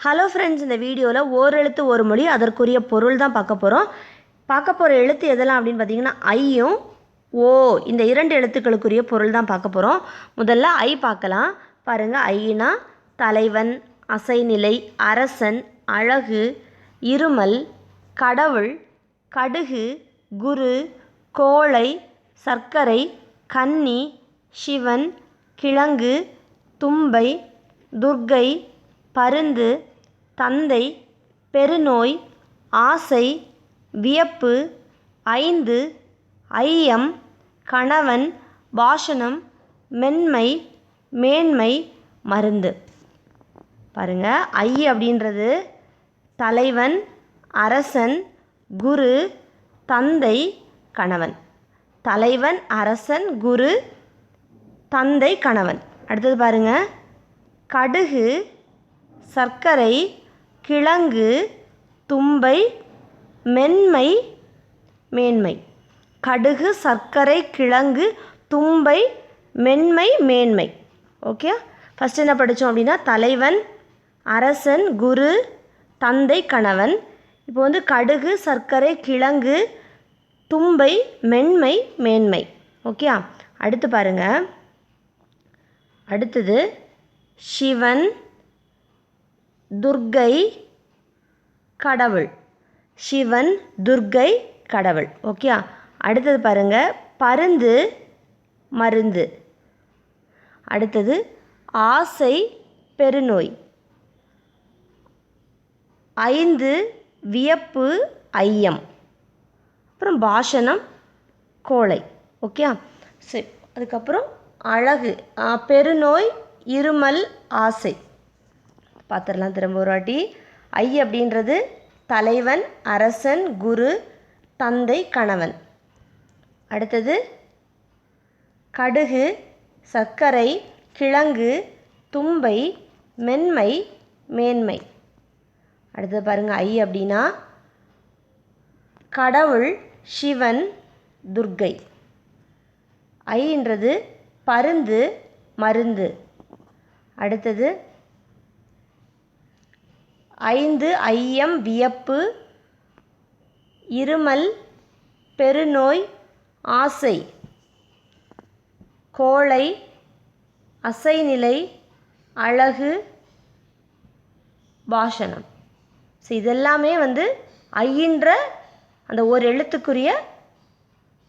Hello friends இந்த வீடியோவில் ஓர் எழுத்து ஒரு மொழி அதற்குரிய பொருள் தான் பார்க்க போகிறோம் பார்க்க போகிற எழுத்து எதெல்லாம் அப்படின்னு பார்த்தீங்கன்னா ஐயும் ஓ இந்த இரண்டு எழுத்துக்களுக்குரிய பொருள் தான் பார்க்க போகிறோம் முதல்ல ஐ பார்க்கலாம். பாருங்கள் ஐனா தலைவன் அசைநிலை அரசன் அழகு இருமல் கடவுள் கடுகு குரு கோழை சர்க்கரை கன்னி சிவன் கிழங்கு தும்பை துர்க்கை பருந்து தந்தை பெருநோய் ஆசை வியப்பு ஐந்து ஐயம் கணவன் பாஷணம் மென்மை மேன்மை மருந்து. பாருங்க ஐ அப்படின்றது தலைவன் அரசன் குரு தந்தை கணவன். தலைவன் அரசன் குரு தந்தை கணவன். அடுத்தது பாருங்க கடுகு சர்க்கரை கிழங்கு தும்பை மென்மை மேன்மை. கடுகு சர்க்கரை கிழங்கு தும்பை மென்மை மேன்மை. ஓகே ஃபஸ்ட் என்ன படித்தோம் அப்படின்னா தலைவன் அரசன் குரு தந்தை கணவன். இப்போ வந்து கடுகு சர்க்கரை கிழங்கு தும்பை மென்மை மேன்மை. ஓகே அடுத்து பாருங்கள் அடுத்தது சிவன் துர்க்கை கடவுள். சிவன் துர்க்கை கடவுள். ஓகே அடுத்தது பாருங்கள் பருந்து மருந்து. அடுத்தது ஆசை பெருநோய். ஐந்து வியப்பு ஐயம். அப்புறம் பாஷணம் கோழை. ஓகே சரி அதுக்கப்புறம் அழகு பெருநோய் இருமல் ஆசை. பார்த்துடலாம் திரும்ப ஒரு வாட்டி. ஐ அப்படின்றது தலைவன் அரசன் குரு தந்தை கணவன். அடுத்தது கடுகு சர்க்கரை கிழங்கு தும்பை மென்மை மேன்மை. அடுத்தது பாருங்கள் ஐ அப்படின்னா கடவுள் சிவன் துர்க்கை. ஐன்றது பருந்து மருந்து. அடுத்தது ஐந்து ஐயம் வியப்பு இருமல் பெருநோய் ஆசை கோழை அசைநிலை அழகு பாஷணம். ஸோ இதெல்லாமே வந்து ஐயின்ற அந்த ஒரு எழுத்துக்குரிய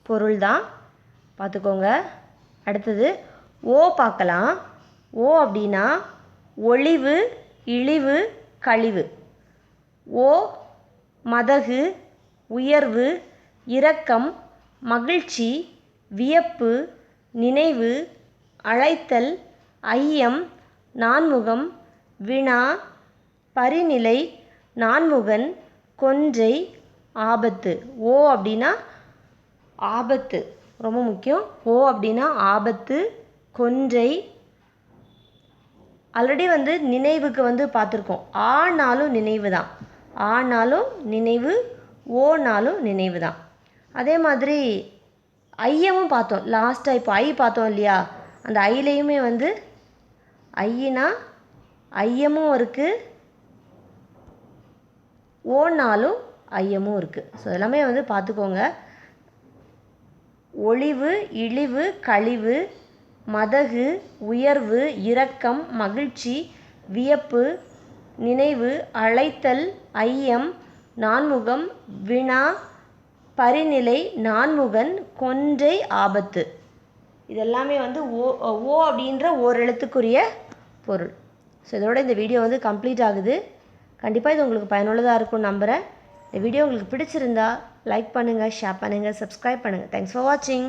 பொருள் தான். பார்த்துக்கோங்க. அடுத்தது ஓ பார்க்கலாம். ஓ அப்படின்னா ஒளிவு இழிவு கழிவு. ஓ மதகு உயர்வு இரக்கம் மகிழ்ச்சி வியப்பு நினைவு அழைத்தல் ஐயம் நான்முகம் வினா பரிநிலை நான்முகன் கொன்றை ஆபத்து. ஓ அப்படின்னா ஆபத்து. ரொம்ப முக்கியம். ஓ அப்படின்னா ஆபத்து கொன்றை ஆல்ரெடி வந்து நினைவுக்கு வந்து பார்த்துருக்கோம். ஆனாலும் நினைவு தான். ஆனாலும் நினைவு ஓனாலும் நினைவு தான். அதே மாதிரி ஐயமும் பார்த்தோம். லாஸ்ட்டாக இப்போ ஐ பார்த்தோம் இல்லையா? அந்த ஐலையுமே வந்து ஐயினா ஐயமும் இருக்குது ஓனாலும் ஐயமும் இருக்குது ஸோ எல்லாமே வந்து பார்த்துக்கோங்க. ஒளிவு இழிவு கழிவு மதகு உயர்வு இரக்கம் மகிழ்ச்சி வியப்பு நினைவு அழைத்தல் ஐயம் நான்முகம் வினா பரிநிலை நான்முகன் கொன்றை ஆபத்து. இதெல்லாமே வந்து ஓ ஓ அப்படின்ற ஓர் எழுத்துக்குரிய பொருள். ஸோ இதோட இந்த வீடியோ வந்து கம்ப்ளீட் ஆகுது. கண்டிப்பாக இது உங்களுக்கு பயனுள்ளதாக இருக்கும்னு நம்புகிறேன் இந்த வீடியோ உங்களுக்கு பிடிச்சிருந்தா லைக் பண்ணுங்கள் ஷேர் பண்ணுங்கள் சப்ஸ்கிரைப் பண்ணுங்கள் தேங்க்ஸ் ஃபார் வாட்சிங்